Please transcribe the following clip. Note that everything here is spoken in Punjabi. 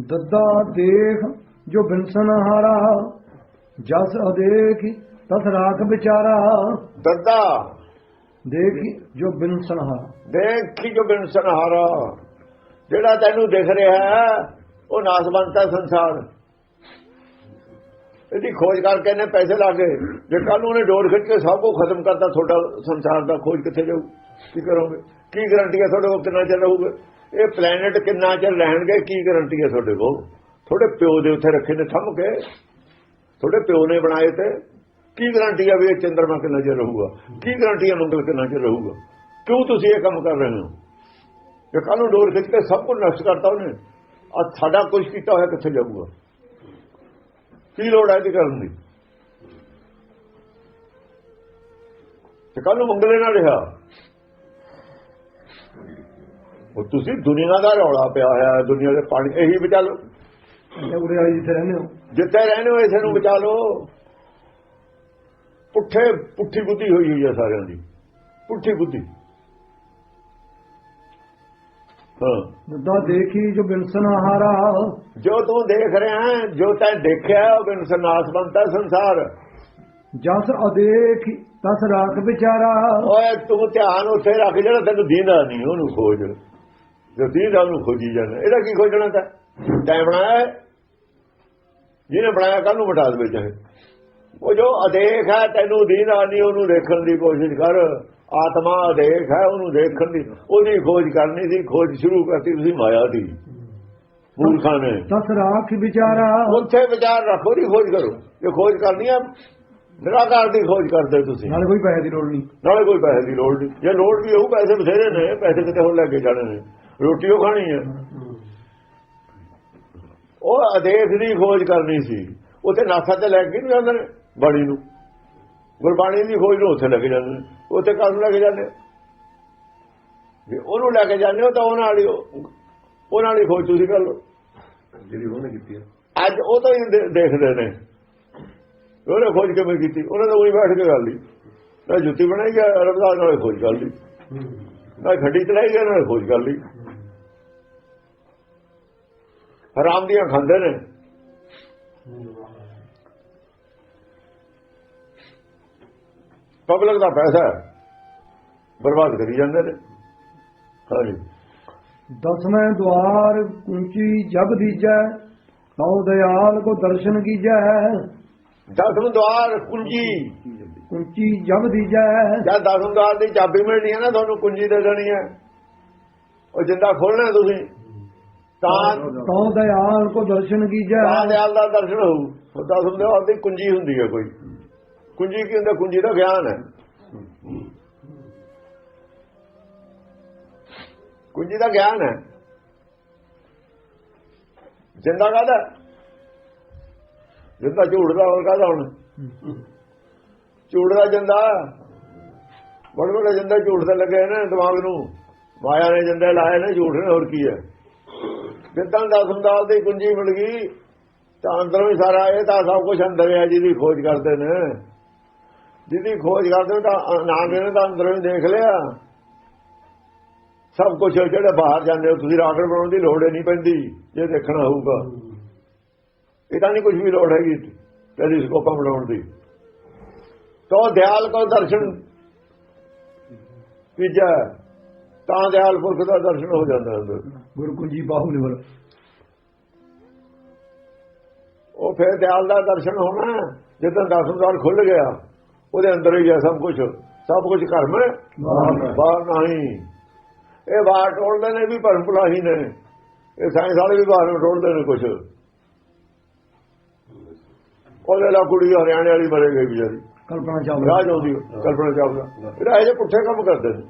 ਦੱਦਾ ਦੇਖ ਜੋ ਬਿਨਸਨ ਹਾਰਾ ਜਸ ਅਦੇਖ ਤਸ ਰਾਖ ਵਿਚਾਰਾ। ਦੱਦਾ। ਦੇਖ ਜੋ ਬਿਨਸਨ ਹਾਰਾ। ਦੇਖੀ ਜੋ ਬਿਨ ਸੰਹਾਰਾ ਜਿਹੜਾ ਤੈਨੂੰ ਦਿਖ ਰਿਹਾ ਹੈ ਉਹ ਨਾਸਵੰਤਾ ਸੰਸਾਰ। ਇਹਦੀ ਖੋਜ ਕਰਕੇ ਨੇ ਪੈਸੇ ਲਾ ਕੇ ਜੇ ਕੱਲ ਨੂੰ ਉਹਨੇ ਡੋਰ ਖਿੱਚ ਕੇ ਸਭ ਕੁਝ ਖਤਮ ਕਰਤਾ ਤੁਹਾਡਾ ਸੰਸਾਰ ਦਾ ਖੋਜ ਕਿੱਥੇ ਜਾਊ? ਕੀ ਕਰੋਗੇ? ਕੀ ਗਾਰੰਟੀ ਹੈ ਤੁਹਾਡੇ ਕੋਲ ਕਿੰਨਾ ਚਿਰ ਰਹੂਗਾ? ਇਹ ਪਲੈਨਟ ਕਿੰਨਾ ਚਿਰ ਰਹਿਣਗੇ, ਕੀ ਗਾਰੰਟੀ ਹੈ ਤੁਹਾਡੇ ਕੋਲ? ਤੁਹਾਡੇ ਪਿਓ ਦੇ ਉੱਥੇ ਰੱਖੇ ਨੇ ਥੰਮ ਕੇ। ਤੁਹਾਡੇ ਪਿਓ ਨੇ ਬਣਾਏ ਤੇ ਕੀ ਗਾਰੰਟੀ ਆ ਵੀ ਇਹ ਚੰਦਰਮਾ ਕਿੰਨਾ ਚਿਰ ਰਹੂਗਾ? ਕੀ ਗਾਰੰਟੀ ਹੈ ਮੰਗਲ ਕਿੰਨਾ ਚਿਰ ਰਹੂਗਾ? ਕਿਉਂ ਤੁਸੀਂ ਇਹ ਕੰਮ ਕਰ ਰਹੇ ਹੋ? ਜੇ ਕੱਲ ਨੂੰ ਡੋਰ ਖਿੱਚ ਕੇ ਸਭ ਕੁਝ ਨਸ਼ਟ ਕਰਤਾ ਉਹਨੇ। ਆ ਸਾਡਾ ਕੁਝ ਕੀਤਾ ਹੋਇਆ ਕਿੱਥੇ ਜਾਊਗਾ? ਕੀ ਲੋੜ ਹੈ ਇਹਦੀ ਕਰਨ ਦੀ? ਤੇ ਕੱਲ ਨੂੰ ਮੰਗਲੇ ਨਾਲ ਰਿਹਾ। ਉਹ ਤੁਸੀਂ ਦੁਨੀਆ ਦਾ ਰੌਲਾ ਪਿਆ ਹੋਇਆ ਹੈ, ਦੁਨੀਆ ਦੇ ਪਾਣੀ ਇਹੀ ਬਚਾ ਲਓ। ਉਰੇ ਵਾਲੀ ਜਿੱਥੇ ਰਹਿੰਦੇ ਹੋ? ਜਿੱਥੇ ਰਹਿੰਦੇ ਹੋ ਇਸੇ ਨੂੰ ਬਚਾ ਲਓ। ਪੁੱਠੇ ਪੁੱਠੀ ਬੁੱਧੀ ਹੋਈ ਹੋਈ ਹੈ ਸਾਰਿਆਂ ਦੀ। ਪੁੱਠੀ ਬੁੱਧੀ। ਹਾਂ। ਦੱਦਾ ਦੇਖੀ ਜੋ ਬਿਨਸਨ ਹਾਰਾ ਜੋ ਤੂੰ ਦੇਖ ਰਿਹਾ ਹੈ ਜੋ ਤੈਂ ਦੇਖਿਆ ਉਹ ਬਿਨ ਸਨਾਸ ਬੰਤਾ ਸੰਸਾਰ। ਜਸ ਅਦੇਖ ਤਸ ਰਾਖ ਵਿਚਾਰਾ। ਓਏ ਤੂੰ ਧਿਆਨ ਉੱਥੇ ਰੱਖ ਜਿਹੜਾ ਤੈਨੂੰ ਦੀਦਾ ਨਹੀਂ ਉਹਨੂੰ ਖੋਜ। ਜੋ ਦੀਦਾ ਉਹਨੂੰ ਖੋਜੀ ਜਾਣਾ ਇਹਦਾ ਕੀ ਖੋਜਣਾ ਤਾਂ? ਤੈਂ ਬਣਾਇਆ? ਜਿਹਨੇ ਬਣਾਇਆ ਕੱਲ ਨੂੰ ਮਿਟਾ ਦੇਵੇ ਚਾਹੇ। ਉਹ ਜੋ ਅਦੇਖ ਹੈ ਤੈਨੂੰ ਦੀਦਾ ਨਹੀਂ ਉਹਨੂੰ ਦੇਖਣ ਦੀ ਕੋਸ਼ਿਸ਼ ਕਰ। ਆਤਮਾ ਅਦੇਖ ਹੈ ਉਹਨੂੰ ਦੇਖਣ ਦੀ। ਉਹਦੀ ਖੋਜ ਕਰਨੀ ਸੀ ਖੋਜ ਸ਼ੁਰੂ ਕਰਤੀ ਤੁਸੀਂ ਮਾਇਆ ਦੀ। ਮੂਰਖਾਂ ਨੇ। ਤਸ ਰਾਖ ਵਿਚਾਰਾ। ਉੱਥੇ ਵਿਚਾਰ ਰੱਖੋ ਦੀ ਖੋਜ ਕਰੋ। ਜੇ ਖੋਜ ਕਰਨੀ ਆ ਨਿਰਾਕਾਰ ਦੀ ਖੋਜ ਕਰਦੇ ਤੁਸੀਂ। ਨਾਲੇ ਕੋਈ ਪੈਸੇ ਦੀ ਲੋੜ ਨਹੀਂ। ਨਾਲੇ ਕੋਈ ਪੈਸੇ ਦੀ ਲੋੜ ਨਹੀਂ। ਜੇ ਲੋੜ ਵੀ ਹੋਊ ਪੈਸੇ ਬਥੇਰੇ ਨੇ ਪੈਸੇ ਕਿਤੇ ਹੋਰ ਲੈ ਕੇ ਜਾਣੇ ਨੇ। ਰੋਟੀ ਉਹ ਖਾਣੀ ਹੈ। ਉਹ ਅਦੇਸ਼ ਦੀ ਖੋਜ ਕਰਨੀ ਸੀ। ਉੱਥੇ ਨਾਸਾ ਤੇ ਲੈ ਕੇ ਨਹੀਂ ਜਾਂਦੇ ਨੇ? ਬਾਣੀ ਨੂੰ। ਗੁਰਬਾਣੀ ਦੀ ਖੋਜ ਨੂੰ ਉੱਥੇ ਲੈ ਕੇ ਜਾਂਦੇ ਨੇ। ਉੱਥੇ ਕਾਹਨੂੰ ਲੈ ਕੇ ਜਾਂਦੇ ਜੇ ਉਹਨੂੰ ਲੈ ਕੇ ਜਾਂਦੇ ਹੋ ਤਾਂ ਉਹਨਾਂ ਵਾਲੀ ਉਹ- ਉਹਨਾਂ ਵਾਲੀ ਖੋਜ ਤੁਸੀਂ ਕਰ ਲਓ। ਜਿਹੜੀ ਉਹਨੇ ਕੀਤੀ ਹੈ। ਅੱਜ ਉਹ ਤਾਂ ਹੀ ਦੇ- ਦੇਖਦੇ ਨੇ। ਉਹਨੇ ਖੋਜ ਕਿਵੇਂ ਕੀਤੀ? ਉਹਨਾਂ ਨੇ ਉਹੀ ਬੈਠ ਕੇ ਗੱਲ ਲਈ। ਨਾ ਜੁੱਤੀ ਬਣਾਈ ਗਿਆ ਰਬਦਾਸ ਨਾਲ ਖੋਜ ਕਰ ਲਈ। ਨਾ ਖੱਡੀ ਚਲਾਈ ਗਿਆ ਨਾਲ ਖੋਜ ਕਰ ਲਈ। ਹਰਾਮ ਦੀਆਂ ਖਾਂਦੇ ਨੇ। ਪਬਲਿਕ ਦਾ ਪੈਸਾ ਬਰਬਾਦ ਕਰੀ ਜਾਂਦੇ ਨੇ। ਹਾਂਜੀ। ਦਸਵੇਂ ਦਵਾਰ ਕੁੰਚੀ ਜਬ ਦੀਜੈ ਤਉ ਦਇਆਲ ਕੋ ਦਰਸ਼ਨ ਕੀਜੈ। ਦਸਮ ਦਵਾਰ ਕੁੰਜੀ। ਕੁੰਚੀ ਜਬ ਦੀਜੈ। ਜਦ ਦਸਮ ਦਵਾਰ ਦੀ ਚਾਬੀ ਮਿਲਣੀ ਹੈ ਨਾ ਤੁਹਾਨੂੰ ਕੁੰਜੀ ਦੇ ਦੇਣੀ ਹੈ। ਉਹ ਜਿੰਦਾ ਖੋਲਣਾ ਤੁਸੀਂ। ਤਾਂ ਦਇਆਲ ਕੋ ਦਰਸ਼ਨ ਕੀਜੈ। ਤਾਂ ਦਿਆਲ ਦਾ ਦਰਸ਼ਨ ਹੋਊ। ਉਹ ਦਸਮ ਦਵਾਰ ਦੀ ਕੁੰਜੀ ਹੁੰਦੀ ਹੈ ਕੋਈ। ਕੁੰਜੀ ਕੀ ਹੁੰਦਾ? ਕੁੰਜੀ ਦਾ ਗਿਆਨ ਹੈ। ਕੁੰਜੀ ਦਾ ਗਿਆਨ ਹੈ। ਜਿੰਦਾ ਕਾਹਦਾ? ਜਿੰਦਾ ਝੂਠ ਦਾ ਹੋਰ ਕਾਹਦਾ ਹੁਣ? ਝੂਠ ਦਾ ਜਿੰਦਾ। ਬੜੇ ਬੜੇ ਜਿੰਦਾ ਝੂਠ ਦੇ ਲੱਗੇ ਨੇ ਦਿਮਾਗ ਨੂੰ। ਮਾਇਆ ਨੇ ਜਿੰਦੇ ਲਾਏ ਨੇ ਝੂਠ ਨੇ ਹੋਰ ਕੀ ਹੈ? ਜਿੱਦਾਂ ਦਸਮਦਾਲ ਦੀ ਕੁੰਜੀ ਮਿਲ ਗਈ, ਤਾਂ ਅੰਦਰੋਂ ਹੀ ਸਾਰਾ ਇਹ ਤਾਂ ਸਭ ਕੁਝ ਅੰਦਰ ਹੈ ਜਿਹਦੀ ਖੋਜ ਕਰਦੇ ਨੇ। ਜਿਹਦੀ ਖੋਜ ਕਰਦੇ ਨੇ ਤਾਂ ਨਾਮ ਨੇ ਤਾਂ ਅੰਦਰੋਂ ਹੀ ਦੇਖ ਲਿਆ। ਸਭ ਕੁਝ ਜਿਹੜੇ ਬਾਹਰ ਜਾਂਦੇ ਹੋ, ਤੁਸੀਂ ਰਾਖੜ ਬਣਾਉਣ ਦੀ ਲੋੜ ਹੀ ਨਹੀਂ ਪੈਂਦੀ, ਜੇ ਦੇਖਣਾ ਹੋਊਗਾ। ਇਹ ਤਾਂ ਨਹੀਂ ਕੁਝ ਵੀ ਲੋੜ ਹੈਗੀ ਟੈਲੀਸਕੋਪਾਂ ਬਣਾਉਣ ਦੀ। ਤੋ ਦਿਆਲ ਕੋ ਦਰਸ਼ਨ ਤੀਜਾ ਤਾਂ ਦਿਆਲ ਪੁਰਖ ਦਾ ਦਰਸ਼ਨ ਹੋ ਜਾਂਦਾ ਅੰਦਰ ਗੁਰੂ ਕੁੰਜੀ ਬਾਹੂ ਨਿਵਰ ਉਹ ਫਿਰ ਦਿਆਲ ਦਾ ਦਰਸ਼ਨ ਹੋਣਾ ਜਦੋਂ ਦਸਮਦਾਰ ਖੁੱਲ ਗਿਆ ਉਹਦੇ ਅੰਦਰ ਹੀ ਹੈ ਸਭ ਕੁਝ ਸਭ ਕੁਝ ਘਰ ਮੈਂ ਬਾਹਰ ਨਹੀਂ। ਇਹ ਬਾਹਰ ਟੋਲਦੇ ਨੇ ਵੀ ਭਰਮ ਭੁਲਾਹੀ ਨੇ। ਇਹ ਸਾਇੰਸ ਵਾਲੇ ਵੀ ਬਾਹਰ ਟੋਲਦੇ ਨੇ ਕੁਝ ਉਹਦੇ ਲਾ ਕੁੜੀ ਹਰਿਆਣੇ ਵਾਲੀ ਮਰੇ ਗਈ ਵਿਚਾਰੀ। ਕਲਪਨਾ ਚਾਵਲਾ। ਰਾਜ ਆਉਂਦੀ ਕਲਪਨਾ ਚਾਵਲਾ। ਇਹਦਾ ਇਹ ਪੁੱਠੇ ਕੰਮ ਕਰਦੇ ਨੇ।